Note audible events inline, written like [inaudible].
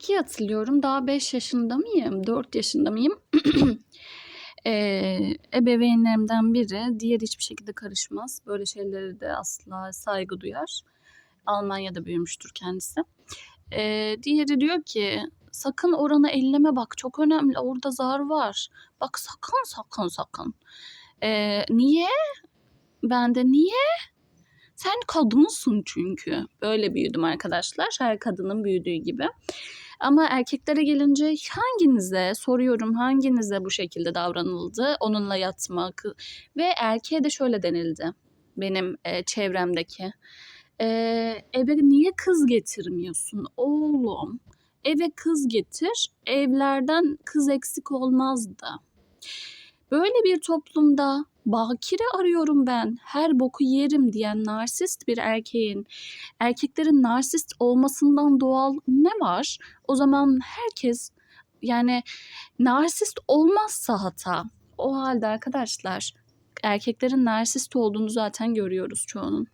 İyi hatırlıyorum. Daha 5 yaşında mıyım? 4 yaşında mıyım? Eee, [clears throat] ebeveynlerimden biri, diğeri hiçbir şekilde karışmaz. Böyle şeylere de asla saygı duyar. Almanya'da büyümüştür kendisi. Eee, diğeri diyor ki sakın oranı elleme bak çok önemli orada zar var. Bak sakın sakın sakın. Eee, niye? Ben de niye? Sen kadınsın çünkü. Böyle büyüdüm arkadaşlar. Her kadının büyüdüğü gibi. Ama erkeklere gelince hanginize soruyorum hanginize bu şekilde davranıldı? Onunla yatmak ve erkeğe de şöyle denildi benim e, çevremdeki. E, eve niye kız getirmiyorsun oğlum? Eve kız getir, evlerden kız eksik olmazdı. Böyle bir toplumda bakire arıyorum ben, her boku yerim diyen narsist bir erkeğin erkeklerin narsist olmasından doğal ne var? O zaman herkes yani narsist olmazsa hata. O halde arkadaşlar erkeklerin narsist olduğunu zaten görüyoruz çoğunun.